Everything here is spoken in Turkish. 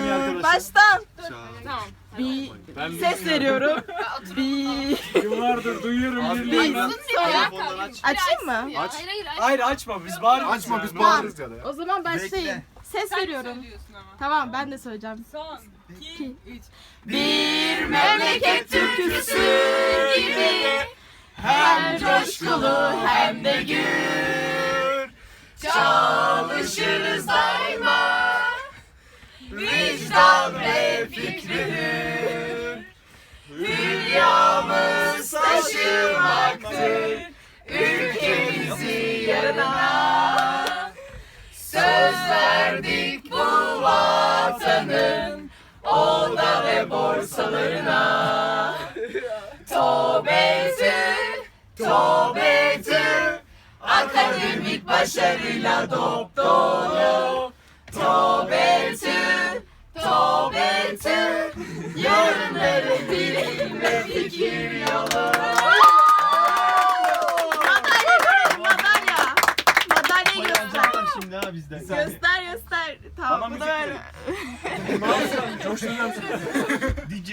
saniye arkadaşlar. Baştan. Tamam. Bir Ben ses veriyorum. Bir. Yıllardır duyuyorum. Abi, ben- Sonra. Telefondan aç. Açayım mı? Aç. Hayır hayır aç. Hayır açma biz bağırırız. Açma biz ya. bağırırız ya da ya. O zaman başlayın. Ses Sen veriyorum. söylüyorsun ama. Tamam ben de söyleyeceğim. Son. 2, 3. Bir memleket türküsü gibi Hem coşkulu hem de gür Çalışırız daima Vicdan ve fikri hür Dünyamız taşımaktır Ülkemizi yarına Söz verdik bu vatanın Oda ve borsalarına. Tobetü, tobetü Akademik başarıyla dop dolu. Tobetü, tobetü Yarınları bilim ve fikir yolu. Madalya madalya. Madalyayı göster. şimdi ha bizden. Göster göster. Tamam Bana bu da müzik seni. DJ.